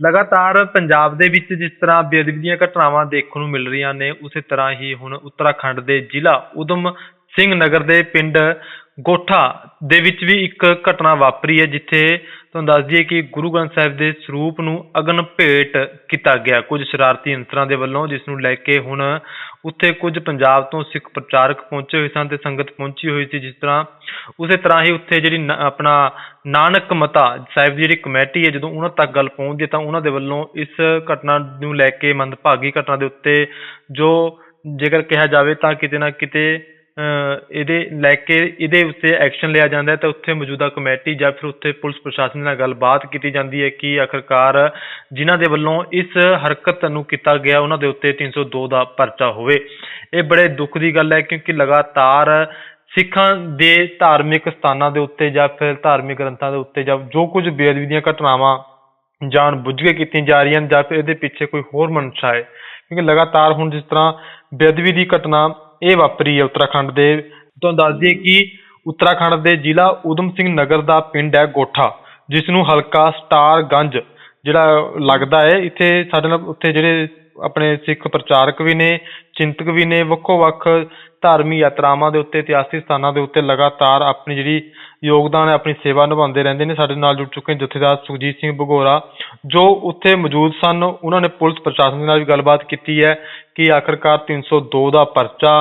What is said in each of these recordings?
ਲਗਾਤਾਰ ਪੰਜਾਬ ਦੇ ਵਿੱਚ ਜਿਸ ਤਰ੍ਹਾਂ ਬੇਅਦਬੀ ਦੀਆਂ ਘਟਨਾਵਾਂ ਦੇਖਣ ਨੂੰ ਮਿਲ ਰਹੀਆਂ ਨੇ, ਉਸੇ ਤਰ੍ਹਾਂ ਹੀ ਹੁਣ ਉੱਤਰਾਖੰਡ ਦੇ ਜ਼ਿਲ੍ਹਾ ਊਧਮ ਸਿੰਘ ਨਗਰ ਦੇ ਪਿੰਡ ਗੋਠਾ ਦੇ ਵਿੱਚ ਵੀ ਇੱਕ ਘਟਨਾ ਵਾਪਰੀ ਹੈ, ਜਿੱਥੇ ਤੁਹਾਨੂੰ ਦੱਸ ਦਈਏ ਕਿ ਗੁਰੂ ਗ੍ਰੰਥ ਸਾਹਿਬ ਦੇ ਸਰੂਪ ਨੂੰ ਅਗਨ ਭੇਟ ਕੀਤਾ ਗਿਆ। ਕੁਝ ਸ਼ਰਾਰਤੀ ਅੰਸਰਾਂ ਦੇ ਵੱਲੋਂ ਜਿਸ ਨੂੰ ਲੈ ਕੇ ਹੁਣ ਉੱਥੇ ਕੁਝ ਪੰਜਾਬ ਤੋਂ ਸਿੱਖ ਪ੍ਰਚਾਰਕ ਪਹੁੰਚੇ ਹੋਏ ਸਨ ਤੇ ਸੰਗਤ ਪਹੁੰਚੀ ਹੋਈ ਸੀ, ਜਿਸ ਤਰ੍ਹਾਂ, ਉਸੇ ਤਰ੍ਹਾਂ ਹੀ ਉੱਥੇ ਜਿਹੜੀ ਨ- ਆਪਣਾ ਨਾਨਕ ਮਤਾ ਸਾਹਿਬ ਦੀ ਜਿਹੜੀ ਕਮੇਟੀ ਹੈ, ਜਦੋਂ ਉਹਨਾਂ ਤੱਕ ਗੱਲ ਪਹੁੰਚਦੀ ਹੈ ਤਾਂ ਉਹਨਾਂ ਦੇ ਵੱਲੋਂ ਇਸ ਘਟਨਾ ਨੂੰ ਲੈ ਕੇ ਮੰਦਭਾਗੀ ਘਟਨਾ ਦੇ ਉੱਤੇ ਜੋ ਜੇਕਰ ਕਿਹਾ ਜਾਵੇ ਤਾਂ ਕਿਤੇ ਨਾ ਕਿਤੇ ਅਹ ਇਹਦੇ ਲੈ ਕੇ ਇਹਦੇ ਉੱਤੇ ਐਕਸ਼ਨ ਲਿਆ ਜਾਂਦਾ ਹੈ ਤਾਂ ਉੱਥੇ ਮੌਜੂਦਾ ਕਮੇਟੀ ਜਾਂ ਫਿਰ ਉੱਥੇ ਪੁਲਿਸ ਪ੍ਰਸ਼ਾਸਨ ਨਾਲ ਗੱਲਬਾਤ ਕੀਤੀ ਜਾਂਦੀ ਹੈ ਕਿ ਆਖਿਰਕਾਰ ਜਿਨ੍ਹਾਂ ਦੇ ਵੱਲੋਂ ਇਸ ਹਰਕਤ ਨੂੰ ਕੀਤਾ ਗਿਆ, ਉਹਨਾਂ ਦੇ ਉੱਤੇ 302 ਦਾ ਪਰਚਾ ਹੋਵੇ। ਇਹ ਬੜੇ ਦੁੱਖ ਦੀ ਗੱਲ ਹੈ ਕਿਉਂਕਿ ਲਗਾਤਾਰ ਸਿੱਖਾਂ ਦੇ ਧਾਰਮਿਕ ਸਥਾਨਾਂ ਦੇ ਉੱਤੇ ਜਾਂ ਫਿਰ ਧਾਰਮਿਕ ਗ੍ਰੰਥਾਂ ਦੇ ਉੱਤੇ ਜਾਂ ਜੋ ਕੁਝ ਬੇਅਦਬੀ ਦੀਆਂ ਘਟਨਾਵਾਂ ਜਾਣ ਬੁੱਝ ਕੇ ਕੀਤੀਆਂ ਜਾ ਰਹੀਆਂ ਹਨ ਜਾਂ ਫਿਰ ਇਹਦੇ ਪਿੱਛੇ ਕੋਈ ਹੋਰ ਮਨਸ਼ਾ ਹੈ ਕਿਉਂਕਿ ਲਗਾਤਾਰ ਹੁਣ ਜਿਸ ਤਰ੍ਹਾਂ ਬੇਅਦਬੀ ਦੀ ਘਟਨਾ ਇਹ ਵਾਪਰੀ ਹੈ ਉੱਤਰਾਖੰਡ ਦੇ। ਤੁਹਾਨੂੰ ਦੱਸ ਦਈਏ ਕਿ ਉੱਤਰਾਖੰਡ ਦੇ ਜ਼ਿਲ੍ਹਾ ਊਧਮ ਸਿੰਘ ਨਗਰ ਦਾ ਪਿੰਡ ਹੈ ਗੋਠਾ ਜਿਸ ਨੂੰ ਹਲਕਾ ਸਟਾਰਗੰਜ ਜਿਹੜਾ ਲੱਗਦਾ ਹੈ। ਇੱਥੇ ਸਾਡੇ ਨਾਲ ਉੱਥੇ ਜਿਹੜੇ ਆਪਣੇ ਸਿੱਖ ਪ੍ਰਚਾਰਕ ਵੀ ਨੇ, ਚਿੰਤਕ ਵੀ ਨੇ, ਵੱਖੋ ਵੱਖ ਧਾਰਮਿਕ ਯਾਤਰਾਵਾਂ ਦੇ ਉੱਤੇ, ਇਤਿਹਾਸਿਕ ਸਥਾਨਾਂ ਦੇ ਉੱਤੇ ਲਗਾਤਾਰ ਆਪਣੀ ਜਿਹੜੀ ਯੋਗਦਾਨ ਆਪਣੀ ਸੇਵਾ ਨਿਭਾਉਂਦੇ ਰਹਿੰਦੇ ਨੇ ਸਾਡੇ ਨਾਲ ਜੁੜ ਚੁੱਕੇ ਨੇ ਜਥੇਦਾਰ ਸੁਖਜੀਤ ਸਿੰਘ ਬਗੋਰਾ ਜੋ ਉੱਥੇ ਮੌਜੂਦ ਸਨ। ਉਹਨਾਂ ਨੇ ਪੁਲਿਸ ਪ੍ਰਸ਼ਾਸਨ ਦੇ ਨਾਲ ਵੀ ਗੱਲਬਾਤ ਕੀਤੀ ਹੈ ਕਿ ਆਖਰਕਾਰ 302 ਦਾ ਪਰਚਾ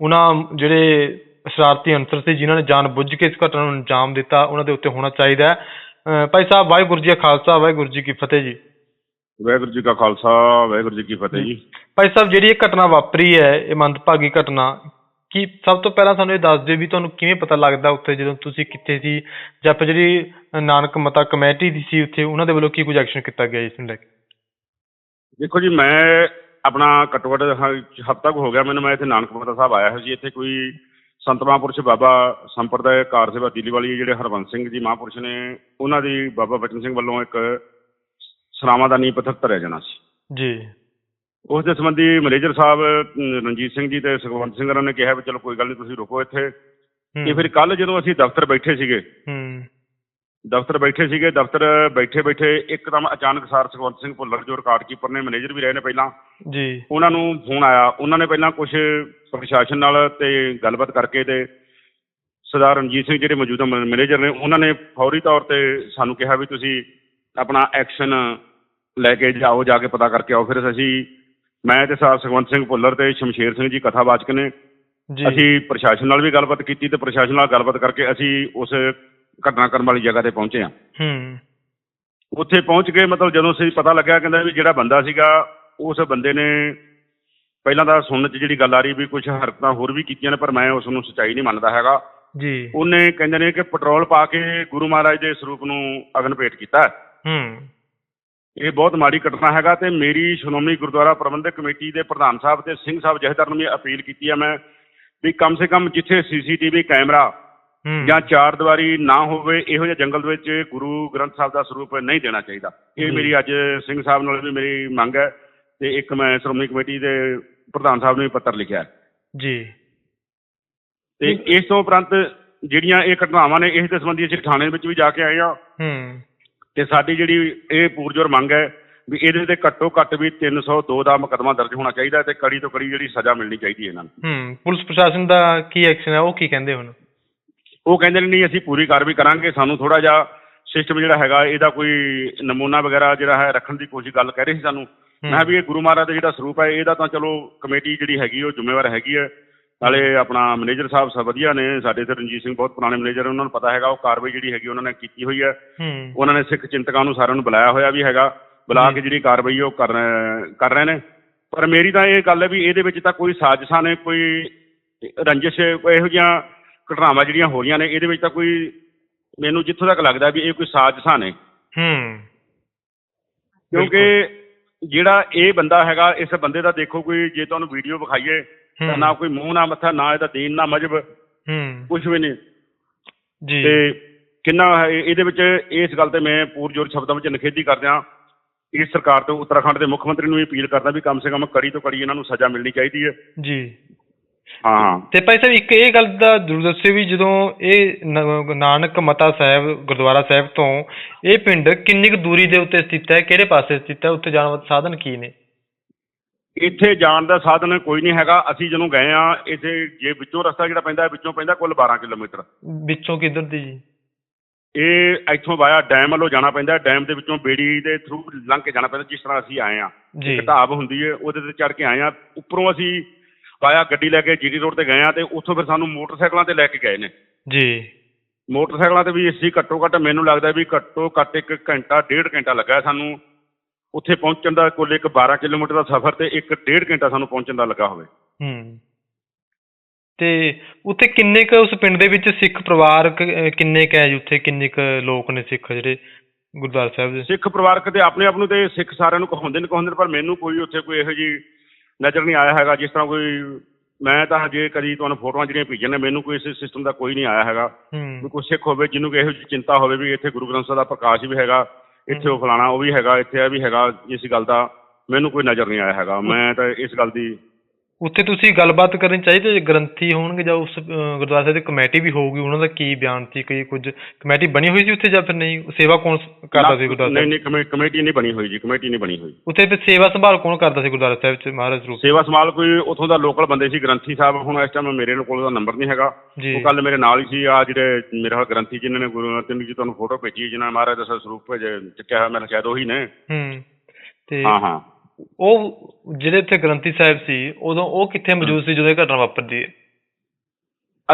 ਉਹਨਾਂ ਜਿਹੜੇ ਸ਼ਰਾਰਤੀ ਅੰਸਰ ਸੀ ਜਿਨ੍ਹਾਂ ਨੇ ਜਾਣ ਬੁੱਝ ਕੇ ਇਸ ਘਟਨਾ ਨੂੰ ਅੰਜਾਮ ਦਿੱਤਾ ਉਹਨਾਂ ਦੇ ਉੱਤੇ ਹੋਣਾ ਚਾਹੀਦਾ ਹੈ। ਭਾਈ ਸਾਹਿਬ ਵਾਹਿਗੁਰੂ ਜੀ ਕਾ ਖਾਲਸਾ ਵਾਹਿਗੁਰੂ ਜੀ ਕੀ ਫਤਿਹ ਜੀ। ਵਾਹਿਗੁਰੂ ਜੀ ਕਾ ਖਾਲਸਾ ਵਾਹਿਗੁਰੂ ਜੀ ਕੀ ਫਤਿਹ ਜੀ। ਭਾਈ ਸਾਹਿਬ ਜਿਹੜੀ ਇਹ ਘਟਨਾ ਵਾਪਰੀ ਹੈ ਇਹ ਮੰਦਭਾਗੀ ਘਟਨਾ ਕੀ ਸਭ ਤੋਂ ਪਹਿਲਾਂ ਸਾਨੂੰ ਇਹ ਦੱਸ ਦਿਓ ਵੀ ਤੁਹਾਨੂੰ ਕਿਵੇਂ ਪਤਾ ਲੱਗਦਾ ਉੱਥੇ ਜਦੋਂ ਤੁਸੀਂ ਕਿੱਥੇ ਸੀ ਜਾਂ ਫਿਰ ਜਿਹੜੀ ਨਾਨਕ ਮਤਾ ਕਮੇਟੀ ਦੀ ਸੀ ਉੱਥੇ ਉਹਨਾਂ ਦੇ ਵੱਲੋਂ ਕੀ ਕੁਝ ਐਕਸ਼ਨ ਕੀਤਾ ਗਿਆ ਇਸ ਨੂੰ ਲੈ ਕੇ? ਦੇਖੋ ਜੀ ਮੈਂ ਆਪਣਾ ਘੱਟੋ ਘੱਟ ਹਫ਼ਤਾ ਕੁ ਹੋ ਗਿਆ ਮੈਨੂੰ ਮੈਂ ਇੱਥੇ ਨਾਨਕ ਮਤਾ ਸਾਹਿਬ ਆਇਆ ਹੋਇਆ ਸੀ। ਇੱਥੇ ਕੋਈ ਸੰਤ ਮਹਾਂਪੁਰਸ਼ ਬਾਬਾ ਸੰਪਰਦਾਇ ਕਾਰ ਸੇਵਾ ਦਿੱਲੀ ਵਾਲੀ ਜਿਹੜੇ ਹਰਬੰਸ ਸਿੰਘ ਜੀ ਮਹਾਂਪੁਰਸ਼ ਨੇ ਉਹਨਾਂ ਦੀ ਬਾਬਾ ਬਚਨ ਸਿੰਘ ਵੱਲੋਂ ਇੱਕ ਸਰਾਵਾਂ ਦਾ ਨੀਂਹ ਪੱਥਰ ਧਰਿਆ ਜਾਣਾ ਸੀ। ਜੀ। ਉਸ ਦੇ ਸੰਬੰਧੀ ਮੈਨੇਜਰ ਸਾਹਿਬ ਅਮ, ਰਣਜੀਤ ਸਿੰਘ ਜੀ ਤੇ ਸੁਖਵੰਤ ਸਿੰਘ ਹੋਰਾਂ ਨੇ ਕਿਹਾ ਵੀ ਚਲੋ ਕੋਈ ਗੱਲ ਨਹੀਂ ਤੁਸੀਂ ਰੁਕੋ ਇੱਥੇ। ਹੂੰ, ਤੇ ਫਿਰ ਕੱਲ ਜਦੋਂ ਅਸੀਂ ਦਫ਼ਤਰ ਬੈਠੇ ਸੀਗੇ ਹੂੰ। ਦਫ਼ਤਰ ਬੈਠੇ ਸੀਗੇ ਦਫ਼ਤਰ ਬੈਠੇ ਬੈਠੇ ਇੱਕਦਮ ਅਚਾਨਕ ਸਾਰ ਸੁਖਵੰਤ ਸਿੰਘ ਭੁੱਲਰ ਜੋ ਰਿਕਾਰਡ ਕੀਪਰ ਨੇ ਮੈਨੇਜਰ ਵੀ ਰਹੇ ਨੇ ਪਹਿਲਾਂ ਜੀ। ਉਹਨਾਂ ਨੂੰ ਫੋਨ ਆਇਆ। ਉਹਨਾਂ ਨੇ ਪਹਿਲਾਂ ਕੁਝ ਪ੍ਰਸ਼ਾਸਨ ਨਾਲ ਤੇ ਗੱਲਬਾਤ ਕਰਕੇ ਤੇ ਸਰਦਾਰ ਰਣਜੀਤ ਸਿੰਘ ਜਿਹੜੇ ਮੌਜੂਦਾ ਮ- ਮੈਨੇਜਰ ਨੇ ਉਹਨਾਂ ਨੇ ਫੌਰੀ ਤੌਰ ਤੇ ਸਾਨੂੰ ਕਿਹਾ ਵੀ ਤੁਸੀਂ ਆਪਣਾ ਐਕਸ਼ਨ ਲੈ ਕੇ ਜਾਓ ਜਾ ਕੇ ਪਤਾ ਕਰਕੇ ਆਓ। ਫਿਰ ਅਸੀਂ ਮੈਂ ਤੇ ਸਾਹਿਬ ਸੁਖਵੰਤ ਸਿੰਘ ਭੁੱਲਰ ਤੇ ਸ਼ਮਸ਼ੇਰ ਸਿੰਘ ਜੀ ਕਥਾਵਾਚਕ ਨੇ। ਜੀ। ਅਸੀਂ ਪ੍ਰਸ਼ਾਸਨ ਨਾਲ ਵੀ ਗੱਲਬਾਤ ਕੀਤੀ ਤੇ ਪ੍ਰਸ਼ਾਸਨ ਨਾਲ ਗੱਲਬਾਤ ਕਰਕੇ ਅਸੀਂ ਉਸ ਘਟਨਾਕ੍ਰਮ ਵਾਲੀ ਜਗ੍ਹਾ ਤੇ ਪਹੁੰਚੇ ਹਾਂ। ਹੂੰ। ਉੱਥੇ ਪਹੁੰਚ ਕੇ ਮਤਲਬ ਜਦੋਂ ਅਸੀਂ ਪਤਾ ਲੱਗਿਆ ਕਹਿੰਦਾ ਵੀ ਜਿਹੜਾ ਬੰਦਾ ਸੀਗਾ ਉਸ ਬੰਦੇ ਨੇ ਪਹਿਲਾਂ ਤਾਂ ਸੁਣਨ 'ਚ ਜਿਹੜੀ ਗੱਲ ਆ ਰਹੀ ਵੀ ਕੁਝ ਹਰਕਤਾਂ ਹੋਰ ਵੀ ਕੀਤੀਆਂ ਨੇ ਪਰ ਮੈਂ ਉਸ ਨੂੰ ਸੱਚਾਈ ਨਹੀਂ ਮੰਨਦਾ ਹੈਗਾ। ਜੀ। ਉਹਨੇ ਕਹਿੰਦੇ ਨੇ ਕਿ ਪੈਟਰੋਲ ਪਾ ਕੇ ਗੁਰੂ ਮਹਾਰਾਜ ਦੇ ਸਰੂਪ ਨੂੰ ਅਗਨ ਭੇਟ ਕੀਤਾ। ਹੂੰ। ਇਹ ਬਹੁਤ ਮਾੜੀ ਘਟਨਾ ਹੈਗਾ ਤੇ ਮੇਰੀ ਸ਼੍ਰੋਮਣੀ ਗੁਰਦੁਆਰਾ ਪ੍ਰਬੰਧਕ ਕਮੇਟੀ ਦੇ ਪ੍ਰਧਾਨ ਸਾਹਿਬ ਤੇ ਸਿੰਘ ਸਾਹਿਬ ਜਥੇਦਾਰ ਨੂੰ ਵੀ ਅਪੀਲ ਕੀਤੀ ਹੈ ਮੈਂ ਵੀ ਕਮ ਸੇ ਕਮ ਜਿੱਥੇ ਸੀਸੀਟੀਵੀ ਕੈਮਰਾ ਜਾਂ ਚਾਰ ਦੀਵਾਰੀ ਨਾ ਹੋਵੇ ਇਹੋ ਜਿਹੇ ਜੰਗਲ ਦੇ ਵਿੱਚ ਗੁਰੂ ਗ੍ਰੰਥ ਸਾਹਿਬ ਦਾ ਸਰੂਪ ਨਹੀਂ ਦੇਣਾ ਚਾਹੀਦਾ। ਇਹ। ਮੇਰੀ ਅੱਜ ਸਿੰਘ ਸਾਹਿਬ ਨਾਲ ਵੀ ਮੇਰੀ ਮੰਗ ਹੈ ਤੇ ਇੱਕ ਮੈਂ ਸ਼੍ਰੋਮਣੀ ਕਮੇਟੀ ਦੇ ਪ੍ਰਧਾਨ ਸਾਹਿਬ ਨੂੰ ਵੀ ਪੱਤਰ ਲਿਖਿਆ। ਜੀ। ਤੇ ਇਸ ਤੋਂ ਉਪਰੰਤ ਜਿਹੜੀਆਂ ਇਹ ਘਟਨਾਵਾਂ ਨੇ ਇਸ ਦੇ ਸੰਬੰਧੀ ਅਸੀਂ ਥਾਣੇ ਵਿੱਚ ਵੀ ਜਾ ਕੇ ਆਏ ਹਾਂ। ਹੂੰ। ਤੇ ਸਾਡੀ ਜਿਹੜੀ ਇਹ ਪੂਰਜੋਰ ਮੰਗ ਹੈ ਵੀ ਇਹਦੇ ਤੇ ਘੱਟੋ ਘੱਟ ਵੀ 302 ਦਾ ਮੁਕੱਦਮਾ ਦਰਜ ਹੋਣਾ ਚਾਹੀਦਾ ਹੈ ਤੇ ਕੜੀ ਤੋਂ ਕੜੀ ਜਿਹੜੀ ਸਜ਼ਾ ਮਿਲਣੀ ਚਾਹੀਦੀ ਹੈ ਇਹਨਾਂ ਨੂੰ। ਹੂੰ ਪੁਲਿਸ ਪ੍ਰਸ਼ਾਸਨ ਦਾ ਕੀ ਐਕਸ਼ਨ ਹੈ? ਉਹ ਕੀ ਕਹਿੰਦੇ ਹੁਣ? ਉਹ ਕਹਿੰਦੇ ਨੇ ਨਹੀਂ ਅਸੀਂ ਪੂਰੀ ਕਾਰਵਾਈ ਕਰਾਂਗੇ ਸਾਨੂੰ ਥੋੜਾ ਜਿਹਾ ਸਿਸਟਮ ਜਿਹੜਾ ਹੈਗਾ ਇਹਦਾ ਕੋਈ ਨਮੂਨਾ ਵਗੈਰਾ ਜਿਹੜਾ ਹੈ ਰੱਖਣ ਦੀ ਕੋਸ਼ਿਸ਼ ਗੱਲ ਕਹਿ ਰਹੇ ਸੀ ਸਾਨੂੰ। ਮੈਂ ਵੀ ਇਹ ਗੁਰੂ ਮਹਾਰਾਜ ਦਾ ਜਿਹੜਾ ਸਰੂਪ ਹੈ ਇਹਦਾ ਤਾਂ ਚਲੋ ਕਮੇਟੀ ਜਿਹੜੀ ਹੈਗੀ ਉਹ ਜ਼ਿੰਮੇਵਾਰ ਹੈਗੀ ਹੈ। ਨਾਲੇ ਆਪਣਾ ਮੈਨੇਜਰ ਸਾਹਿਬ ਸਭ ਵਧੀਆ ਨੇ ਸਾਡੇ ਤੇ ਰਣਜੀਤ ਸਿੰਘ ਬਹੁਤ ਪੁਰਾਣੇ ਮੈਨੇਜਰ ਉਹਨਾਂ ਨੂੰ ਪਤਾ ਹੈਗਾ ਉਹ ਕਾਰਵਾਈ ਜਿਹੜੀ ਹੈਗੀ ਉਹਨਾਂ ਨੇ ਕੀਤੀ ਹੋਈ ਹੈ। ਹੂੰ। ਉਹਨਾਂ ਨੇ ਸਿੱਖ ਚਿੰਤਕਾਂ ਨੂੰ ਸਾਰਿਆਂ ਨੂੰ ਬੁਲਾਇਆ ਹੋਇਆ ਵੀ ਹੈਗਾ ਬੁਲਾ ਕੇ ਜਿਹੜੀ ਕਾਰਵਾਈ ਉਹ ਕਰ ਰਹੇ- ਕਰ ਰਹੇ ਨੇ। ਪਰ ਮੇਰੀ ਤਾਂ ਇਹ ਗੱਲ ਹੈ ਵੀ ਇਹਦੇ ਵਿੱਚ ਤਾਂ ਕੋਈ ਸਾਜ਼ਿਸ਼ਾਂ ਨੇ ਕੋਈ ਰੰਜਿਸ਼ ਇਹੋ ਜਿਹੀਆਂ ਘਟਨਾਵਾਂ ਜਿਹੜੀਆਂ ਹੋ ਰਹੀਆਂ ਨੇ ਇਹਦੇ ਵਿੱਚ ਤਾਂ ਕੋਈ ਮੈਨੂੰ ਜਿੱਥੋਂ ਤੱਕ ਲੱਗਦਾ ਵੀ ਇਹ ਕੋਈ ਸਾਜ਼ਿਸ਼ਾਂ ਨੇ। ਹੂੰ। ਕਿਉਂਕਿ ਜਿਹੜਾ ਇਹ ਬੰਦਾ ਹੈਗਾ ਇਸ ਬੰਦੇ ਦਾ ਦੇਖੋ ਕੋਈ ਜੇ ਤੁਹਾਨੂੰ ਵੀਡੀਓ ਵਿਖਾਈਏ। ਨਾ ਕੋਈ ਮੂੰਹ ਨਾ ਮੱਥਾ ਨਾ ਇਹਦਾ ਦੀਨ ਨਾ ਮਜਬ। ਹੂੰ। ਕੁਝ ਵੀ ਨਹੀਂ। ਜੀ। ਤੇ ਕਿੰਨਾ ਇਹ- ਇਹਦੇ ਵਿੱਚ ਇਸ ਗੱਲ ਤੇ ਮੈਂ ਪੂਰਜੋਰ ਸ਼ਬਦਾਂ ਵਿੱਚ ਨਿਖੇਧੀ ਕਰਦਿਆਂ ਇਸ ਸਰਕਾਰ ਤੋਂ ਉੱਤਰਾਖੰਡ ਦੇ ਮੁੱਖ ਮੰਤਰੀ ਨੂੰ ਵੀ ਅਪੀਲ ਕਰਦਾ ਵੀ ਕਮ ਸੇ ਕਮ ਕੜੀ ਤੋਂ ਕੜੀ ਇਹਨਾਂ ਨੂੰ ਸਜ਼ਾ ਮਿਲਣੀ ਚਾਹੀਦੀ ਹੈ। ਜੀ। ਹਾਂ ਤੇ ਭਾਈ ਸਾਹਿਬ ਇੱਕ ਇਹ ਗੱਲ ਦਾ ਜ਼ਰੂਰ ਦੱਸਿਓ ਵੀ ਜਦੋਂ ਇਹ ਨਾਨਕ ਮਤਾ ਸਾਹਿਬ ਗੁਰਦੁਆਰਾ ਸਾਹਿਬ ਤੋਂ ਇਹ ਪਿੰਡ ਕਿੰਨੀ ਕੁ ਦੂਰੀ ਦੇ ਉੱਤੇ ਸਥਿਤ ਹੈ ਕਿਹੜੇ ਪਾਸੇ ਸਥਿਤ ਹੈ ਉੱਥੇ ਜਾਣ ਵਾਸਤੇ ਸਾਧਨ ਕੀ ਨੇ? ਇੱਥੇ ਜਾਣ ਦਾ ਸਾਧਨ ਕੋਈ ਨਹੀਂ ਹੈਗਾ। ਅਸੀਂ ਜਦੋਂ ਗਏ ਆ ਇੱਥੇ ਜੇ ਵਿੱਚੋਂ ਰਸਤਾ ਜਿਹੜਾ ਪੈਂਦਾ ਹੈ, ਵਿੱਚੋਂ ਪੈਂਦਾ ਕੁੱਲ 12 ਕਿਲੋਮੀਟਰ। ਵਿੱਚੋਂ ਕਿੱਧਰ ਦੀ ਜੀ? ਇਹ ਇੱਥੋਂ ਵਾਇਆ ਡੈਮ ਵੱਲੋਂ ਜਾਣਾ ਪੈਂਦਾ। ਡੈਮ ਦੇ ਵਿੱਚੋਂ ਬੇੜੀ ਦੇ ਥਰੂ ਲੰਘ ਕੇ ਜਾਣਾ ਪੈਂਦਾ ਜਿਸ ਤਰ੍ਹਾਂ ਅਸੀਂ ਆਏ ਆ ਜੀ। ਢਾਬ ਹੁੰਦੀ ਹੈ ਉਹਦੇ ਤੇ ਚੜ ਕੇ ਆਏ ਆ ਉੱਪਰੋਂ ਅਸੀਂ ਵਾਇਆ ਗੱਡੀ ਲੈ ਕੇ ਜੀਟੀ ਰੋਡ ਤੇ ਗਏ ਆ ਤੇ ਉੱਥੋਂ ਫਿਰ ਸਾਨੂੰ ਮੋਟਰਸਾਈਕਲਾਂ ਤੇ ਲੈ ਕੇ ਗਏ ਨੇ। ਜੀ। ਮੋਟਰਸਾਈਕਲਾਂ ਤੇ ਵੀ ਅਸੀਂ ਘੱਟੋ ਘੱਟ ਮੈਨੂੰ ਲੱਗਦਾ ਵੀ ਘੱਟੋ ਘੱਟ ਇੱਕ ਘੰਟਾ ਡੇਢ ਘੰਟਾ ਲੱਗਾ ਸਾਨੂੰ। ਉੱਥੇ ਪਹੁੰਚਣ ਦਾ ਕੁੱਲ ਇੱਕ 12 ਕਿਲੋਮੀਟਰ ਦਾ ਸਫ਼ਰ ਤੇ ਇੱਕ ਡੇਢ ਘੰਟਾ ਸਾਨੂੰ ਪਹੁੰਚਣ ਦਾ ਲੱਗਾ ਹੋਵੇ। ਹੂੰ। ਤੇ ਉੱਥੇ ਕਿੰਨੇ ਕ ਉਸ ਪਿੰਡ ਦੇ ਵਿੱਚ ਸਿੱਖ ਪਰਿਵਾਰ ਕ- ਕਿੰਨੇ ਕ ਹੈ ਜੀ? ਉੱਥੇ ਕਿੰਨੇ ਕ ਲੋਕ ਨੇ ਸਿੱਖ ਜਿਹੜੇ ਗੁਰਦੁਆਰਾ ਸਾਹਿਬ ਦੇ? ਸਿੱਖ ਪਰਿਵਾਰਕ ਤੇ ਆਪਣੇ ਆਪ ਨੂੰ ਤੇ ਸਿੱਖ ਸਾਰਿਆਂ ਨੂੰ ਕਹਾਉਂਦੇ ਨੇ ਕਹਾਉਂਦੇ ਨੇ ਪਰ ਮੈਨੂੰ ਕੋਈ ਉੱਥੇ ਕੋਈ ਇਹੋ ਜੀ ਨਜ਼ਰ ਨਹੀਂ ਆਇਆ ਹੈਗਾ ਜਿਸ ਤਰ੍ਹਾਂ ਕੋਈ ਮੈਂ ਤਾਂ ਜੇ ਕਦੀ ਤੁਹਾਨੂੰ ਫੋਟੋਆਂ ਜਿਹੜੀਆਂ ਭੇਜੀਆਂ ਨੇ ਮੈਨੂੰ ਕੋਈ ਇਸ ਸਿਸਟਮ ਦਾ ਕੋਈ ਨਹੀਂ ਆਇਆ ਹੈਗਾ। ਵੀ ਹੂੰ ਕੋਈ ਸਿੱਖ ਹੋਵੇ ਜਿਹਨੂੰ ਕਿ ਇਹੋ ਜਿਹੀ ਚਿੰਤਾ ਹੋਵੇ ਵੀ ਇੱਥੇ ਗੁਰੂ ਗ੍ਰੰਥ ਸਾਹਿਬ ਦਾ ਪ੍ਰਕਾਸ਼ ਵੀ ਹੈਗਾ ਇੱਥੇ ਉਹ ਫਲਾਣਾ ਉਹ ਵੀ ਹੈਗਾ ਇੱਥੇ ਇਹ ਵੀ ਹੈਗਾ ਇਸ ਗੱਲ ਦਾ ਮੈਨੂੰ ਕੋਈ ਨਜ਼ਰ ਨਹੀਂ ਆਇਆ ਹੈਗਾ। ਮੈਂ ਤਾਂ ਇਸ ਗੱਲ ਦੀ ਉੱਥੇ ਤੁਸੀਂ ਗੱਲਬਾਤ ਕਰਨੀ ਚਾਹੀਦੀ ਜੇ ਗ੍ਰੰਥੀ ਹੋਣਗੇ ਜਾਂ ਉਸ ਗੁਰਦੁਆਰਾ ਸਾਹਿਬ ਦੀ ਕਮੇਟੀ ਵੀ ਹੋਊਗੀ ਉਹਨਾਂ ਦਾ ਕੀ ਬਿਆਨ ਸੀ ਕੋਈ ਕੁਝ ਕਮੇਟੀ ਬਣੀ ਹੋਈ ਸੀ ਉੱਥੇ ਜਾਂ ਫਿਰ ਨਹੀਂ? ਸੇਵਾ ਕੌਣ ਕਰਦਾ ਸੀ ਗੁਰਦੁਆਰਾ ਨਹੀਂ ਸਾਹਿਬ? ਨਹੀਂ ਕਮੇ- ਕਮੇਟੀ ਨਹੀਂ ਬਣੀ ਹੋਈ ਜੀ ਕਮੇਟੀ ਨਹੀਂ ਬਣੀ ਹੋਈ। ਉੱਥੇ ਫਿਰ ਸੇਵਾ ਸੰਭਾਲ ਕੌਣ ਕਰਦਾ ਸੀ ਗੁਰਦੁਆਰਾ ਸਾਹਿਬ ਚ ਮਹਾਰਾਜ ਰੂਪ ਸੇਵਾ ਸੰਭਾਲ ਕੋਈ ਉੱਥੋਂ ਦਾ ਲੋਕਲ ਬੰਦੇ ਸੀ ਗ੍ਰੰਥੀ ਸਾਹਿਬ ਹੁਣ ਇਸ ਟਾਈਮ ਮੇਰੇ ਕੋਲ ਉਹਦਾ ਨੰਬਰ ਨਹੀਂ ਹੈਗਾ। ਜੀ। ਉਹ ਕੱਲ ਮੇਰੇ ਨਾਲ ਹੀ ਸੀ ਆ ਜਿਹੜੇ ਮੇਰੇ ਨਾਲ ਗ੍ਰੰਥੀ ਜਿਨ੍ਹਾਂ ਨੇ ਗੁਰੂ ਨਾਨਕ ਦੇਵ ਜੀ ਤੁਹਾਨੂੰ ਫੋਟੋ ਭੇਜੀ ਜਿਨ੍ਹਾਂ ਨੇ ਮਹਾਰਾਜ ਦਾ ਸਰੂਪ ਭੇਜ ਚੱਕਿਆ ਹੋਇਆ ਮੈਂ ਸ਼ਾਇਦ ਉਹੀ ਨੇ। ਹੂੰ ਤੇ ਹਾਂ ਹਾਂ। ਉਹ ਜਿਹੜੇ ਉੱਥੇ ਗ੍ਰੰਥੀ ਸਾਹਿਬ ਸੀ ਉਦੋਂ ਉਹ ਕਿੱਥੇ ਮੌਜੂਦ ਸੀ ਜਦੋਂ ਇਹ ਘਟਨਾ ਵਾਪਰਦੀ ਹੈ?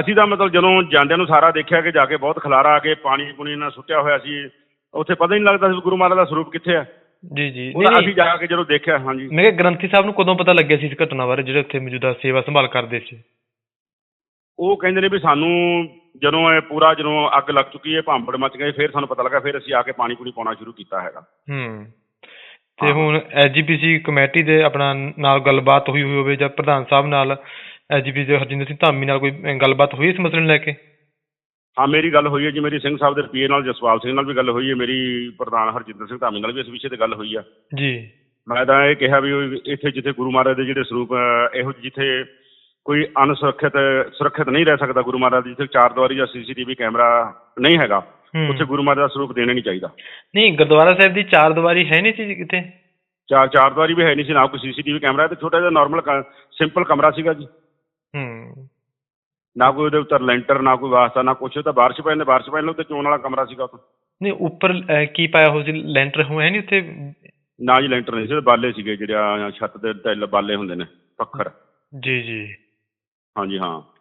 ਅਸੀਂ ਤਾਂ ਮਤਲਬ ਜਦੋਂ ਜਾਂਦਿਆਂ ਨੂੰ ਸਾਰਾ ਦੇਖਿਆ ਕਿ ਜਾ ਕੇ ਬਹੁਤ ਖਲਾਰਾ ਆ ਕੇ ਪਾਣੀ ਪੁਣੀ ਨਾਲ ਸੁੱਟਿਆ ਹੋਇਆ ਸੀ ਉੱਥੇ ਪਤਾ ਹੀ ਨਹੀਂ ਲੱਗਦਾ ਸੀ ਗੁਰੂ ਮਹਾਰਾਜ ਦਾ ਸਰੂਪ ਕਿੱਥੇ ਹੈ ਜੀ ਜੀ। ਨਹੀਂ, ਅਸੀਂ ਜਾ ਕੇ ਜਦੋਂ ਦੇਖਿਆ ਹਾਂਜੀ। ਮੈਂ ਕਿਹਾ ਗ੍ਰੰਥੀ ਸਾਹਿਬ ਨੂੰ ਕਦੋਂ ਪਤਾ ਲੱਗਿਆ ਸੀ ਇਸ ਘਟਨਾ ਬਾਰੇ ਜਿਹੜੇ ਉੱਥੇ ਮੌਜੂਦਾ ਸੇਵਾ ਸੰਭਾਲ ਕਰਦੇ ਸੀ? ਉਹ ਕਹਿੰਦੇ ਨੇ ਵੀ ਸਾਨੂੰ ਜਦੋਂ ਇਹ ਪੂਰਾ ਜਦੋਂ ਅੱਗ ਲੱਗ ਚੁੱਕੀ ਹੈ ਭਾਂਬੜ ਮਚ ਗਏ ਫਿਰ ਸਾਨੂੰ ਪਤਾ ਲੱਗਾ ਫਿਰ ਅਸੀਂ ਆ ਕੇ ਪਾਣੀ ਪੂਣੀ ਪਾਉਣਾ ਸ਼ੁਰੂ ਕੀਤਾ ਹੈਗਾ। ਹੂੰ। ਤੇ। ਹੁਣ ਐਜੀਪੀਸੀ ਕਮੇਟੀ ਦੇ ਆਪਣਾ ਨਾਲ ਗੱਲਬਾਤ ਹੋਈ ਹੋਈ ਹੋਵੇ ਜਾਂ ਪ੍ਰਧਾਨ ਸਾਹਿਬ ਨਾਲ ਐਜੀਪੀਸੀ ਦੇ ਹਰਜਿੰਦਰ ਸਿੰਘ ਧਾਮੀ ਨਾਲ ਕੋਈ ਗੱਲਬਾਤ ਹੋਈ ਇਸ ਮਸਲੇ ਨੂੰ ਲੈ ਕੇ? ਹਾਂ ਮੇਰੀ ਗੱਲ ਹੋਈ ਹੈ ਜੀ ਮੇਰੀ ਸਿੰਘ ਸਾਹਿਬ ਦੇ ਰਪੀਏ ਨਾਲ ਜਸਪਾਲ ਸਿੰਘ ਨਾਲ ਵੀ ਗੱਲ ਹੋਈ ਹੈ ਮੇਰੀ ਪ੍ਰਧਾਨ ਹਰਜਿੰਦਰ ਸਿੰਘ ਧਾਮੀ ਨਾਲ ਵੀ ਇਸ ਵਿਸ਼ੇ ਤੇ ਗੱਲ ਹੋਈ ਆ। ਜੀ। ਮੈਂ ਤਾਂ ਇਹ ਕਿਹਾ ਵੀ ਇੱਥੇ ਜਿੱਥੇ ਗੁਰੂ ਮਹਾਰਾਜ ਦੇ ਜਿਹੜੇ ਸਰੂਪ ਇਹੋ ਜਿਹੇ ਜਿੱਥੇ ਕੋਈ ਅਨਸੁਰੱਖਿਅਤ ਸੁਰੱਖਿਅਤ ਨਹੀਂ ਰਹਿ ਸਕਦਾ ਗੁਰੂ ਮਹਾਰਾਜ ਦੀ ਜਿੱਥੇ ਚਾਰ ਦੀਵਾਰੀ ਜਾਂ ਸੀਸੀਟੀਵੀ ਕੈਮਰਾ ਨਹੀਂ ਹੈਗਾ ਉੱਥੇ ਗੁਰੂ ਮਹਾਰਾਜ ਦਾ ਸਰੂਪ ਦੇਣਾ ਨਹੀਂ ਚਾਹੀਦਾ। ਨਹੀਂ ਗੁਰਦੁਆਰਾ ਸਾਹਿਬ ਦੀ ਚਾਰ ਦੀਵਾਰੀ ਹੈ ਨਹੀਂ ਸੀ ਜੀ ਕਿਤੇ? ਚਾਰ ਚਾਰ ਦੀਵਾਰੀ ਵੀ ਹੈ ਨਹੀਂ ਸੀ ਨਾ ਕੋਈ ਸੀਸੀਟੀਵੀ ਕੈਮਰਾ ਤੇ ਛੋਟਾ ਜਿਹਾ ਨਾਰਮਲ ਸਿੰਪਲ ਕਮਰਾ ਸੀਗਾ ਜੀ। ਹੂੰ। ਨਾ ਕੋਈ ਉਹਦੇ ਉੱਤੇ ਲੈਂਟਰ ਨਾ ਕੋਈ ਵਾਸਤਾ ਨਾ ਕੁਛ ਉਹ ਤਾਂ ਬਾਰਿਸ਼ ਪੈ ਜਾਂਦੇ ਬਾਰਿਸ਼ ਪੈ ਜਾਂਦੇ ਉੱਤੇ ਚੋਣ ਵਾਲਾ ਕਮਰਾ ਸੀਗਾ ਉੱਥੇ। ਨਹੀਂ ਉੱਪਰ ਕੀ ਪਾਇਆ ਹੋਇਆ ਸੀ? ਲੈਂਟਰ ਹੈ ਨਹੀਂ ਉੱਥੇ? ਨਾ ਜੀ ਲੈਂਟਰ ਨਹੀਂ ਸੀ ਬਾਲੇ ਸੀਗੇ ਜਿਹੜੇ ਛੱਤ ਦੇ ਟੈਲ ਬਾਲੇ ਹੁੰਦੇ ਨੇ ਪੱਖਰ। ਜੀ ਜੀ। ਹਾਂਜੀ ਹਾਂ।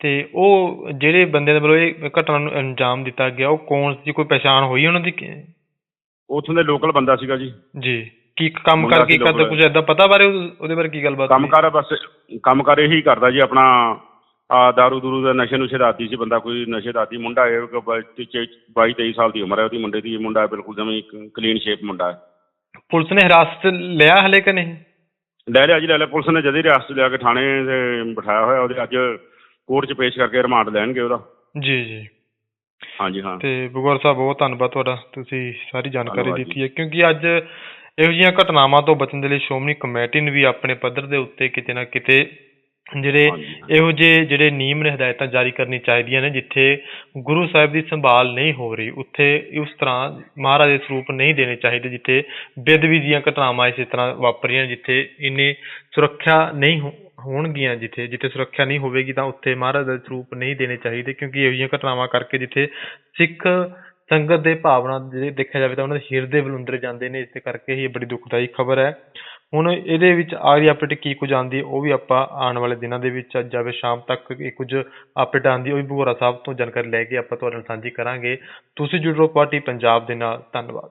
ਤੇ ਉਹ ਜਿਹੜੇ ਬੰਦੇ ਦੇ ਵੱਲੋਂ ਇਹ ਘਟਨਾ ਨੂੰ ਅੰਜਾਮ ਦਿੱਤਾ ਗਿਆ ਉਹ ਕੌਣ ਸੀ? ਕੋਈ ਪਛਾਣ ਹੋਈ ਉਹਨਾਂ ਦੀ? ਕਿ- ਉੱਥੋਂ ਦੇ ਲੋਕਲ ਬੰਦਾ ਸੀਗਾ ਜੀ। ਜੀ। ਕੀ ਕੰਮ ਮੁੰਡਾ ਕਰਕੇ ਸੀ ਕਰਦਾ? ਲੋਕਲ। ਕੁਝ ਐਦਾਂ ਪਤਾ ਬਾਰੇ ਉਹ- ਉਹਦੇ ਬਾਰੇ ਕੀ ਗੱਲਬਾਤ ਹੋਈ? ਕੰਮਕਾਰ ਬਸ ਕੰਮਕਾਰ ਇਹੀ ਕਰਦਾ ਜੀ ਆਪਣਾ ਆ ਦਾਰੂ ਦੂਰੂ ਦਾ ਨਸ਼ੇ ਨੁਸ਼ੇ ਦਾ ਆਦੀ ਸੀ ਬੰਦਾ ਕੋਈ ਨਸ਼ੇ ਦਾ ਆਦੀ। ਮੁੰਡਾ ਹੈ 22 23 ਸਾਲ ਦੀ ਉਮਰ ਹੈ ਉਹਦੀ ਮੁੰਡੇ ਦੀ ਮੁੰਡਾ ਬਿਲਕੁਲ ਜਮੀ ਕਲੀਨ ਸ਼ੇਪ ਮੁੰਡਾ ਹੈ। ਪੁਲਿਸ ਨੇ ਹਿਰਾਸਤ 'ਚ ਲਿਆ ਹਲੇ ਕਿ ਨਹੀਂ? ਲੈ ਲਿਆ ਜੀ ਲੈ ਲਿਆ। ਪੁਲਿਸ ਨੇ ਜਦੀ ਰਿਆਸਤ ਲਿਆ ਕੇ ਥਾਣੇ ਤੇ ਬਿਠਾਇਆ ਹੋਇਆ ਉਹਦੇ ਅੱਜ ਕੋਰਟ 'ਚ ਪੇਸ਼ ਕਰਕੇ ਰਿਮਾਂਡ ਲੈਣਗੇ ਉਹਦਾ। ਜੀ ਜੀ। ਹਾਂਜੀ ਹਾਂ। ਤੇ ਬਗੌਰ ਸਾਹਿਬ ਬਹੁਤ ਧੰਨਵਾਦ ਤੁਹਾਡਾ। ਤੁਸੀਂ ਸਾਰੀ ਜਾਣਕਾਰੀ ਧੰਨਵਾਦ ਦਿੱਤੀ ਹੈ। ਕਿਉਂਕਿ ਅੱਜ ਇਹੋ ਜਿਹੀਆਂ ਘਟਨਾਵਾਂ ਤੋਂ ਬਚਣ ਦੇ ਲਈ ਸ਼੍ਰੋਮਣੀ ਕਮੇਟੀ ਨੂੰ ਵੀ ਆਪਣੇ ਪੱਧਰ ਦੇ ਉੱਤੇ ਕਿਤੇ ਨਾ ਕਿਤੇ ਜਿਹੜੇ ਹਾਂਜੀ, ਹਾਂਜੀ। ਇਹੋ ਜਿਹੇ ਜਿਹੜੇ ਨਿਯਮ ਨੇ ਹਦਾਇਤਾਂ ਜਾਰੀ ਕਰਨੀ ਚਾਹੀਦੀਆਂ ਨੇ ਜਿੱਥੇ ਗੁਰੂ ਸਾਹਿਬ ਦੀ ਸੰਭਾਲ ਨਹੀਂ ਹੋ ਰਹੀ ਉੱਥੇ ਉਸ ਤਰ੍ਹਾਂ ਮਹਾਰਾਜ ਦੇ ਸਰੂਪ ਨਹੀਂ ਦੇਣੇ ਚਾਹੀਦੇ ਜਿੱਥੇ ਬੇਅਦਬੀ ਦੀਆਂ ਘਟਨਾਵਾਂ ਇਸੇ ਤਰ੍ਹਾਂ ਵਾਪਰੀਆਂ ਜਿੱਥੇ ਇੰਨੀ ਸੁਰੱਖਿਆ ਨਹੀਂ ਹੋ- ਹੋਣਗੀਆਂ ਜਿੱਥੇ ਜਿੱਥੇ ਸੁਰੱਖਿਆ ਨਹੀਂ ਹੋਵੇਗੀ ਤਾਂ ਉੱਥੇ ਮਹਾਰਾਜ ਦੇ ਸਰੂਪ ਨਹੀਂ ਦੇਣੇ ਚਾਹੀਦੇ ਕਿਉਂਕਿ ਇਹੋ ਜਿਹੀਆਂ ਘਟਨਾਵਾਂ ਕਰਕੇ ਜਿੱਥੇ ਸਿੱਖ ਸੰਗਤ ਦੇ ਭਾਵਨਾ ਜੇ ਦੇਖਿਆ ਜਾਵੇ ਤਾਂ ਉਹਨਾਂ ਦੇ ਹਿਰਦੇ ਬਲੁੰਦਰ ਜਾਂਦੇ ਨੇ, ਇਸੇ ਕਰਕੇ ਹੀ ਇਹ ਬੜੀ ਦੁਖਦਾਈ ਖਬਰ ਹੈ। ਹੁਣ ਇਹਦੇ ਵਿੱਚ ਅਗਲੀ ਅਪਡੇਟ ਕੀ ਕੁਝ ਆਉਂਦੀ ਹੈ, ਉਹ ਵੀ ਆਪਾਂ ਆਉਣ ਵਾਲੇ ਦਿਨਾਂ ਦੇ ਵਿੱਚ, ਅੱਜ ਜਾਵੇ ਸ਼ਾਮ ਤੱਕ ਇਹ ਕੁਝ ਅਪਡੇਟ ਆਉਂਦੀ ਉਹ ਵੀ ਭਗੋਰਾ ਸਾਹਿਬ ਤੋਂ ਜਾਣਕਾਰੀ ਲੈ ਕੇ ਆਪਾਂ ਤੁਹਾਡੇ ਨਾਲ ਸਾਂਝੀ ਕਰਾਂਗੇ। ਤੁਸੀਂ ਜੁੜ ਰਹੋ ਪਾਰਟੀ ਪੰਜਾਬ ਦੇ ਨਾਲ, ਧੰਨਵਾਦ।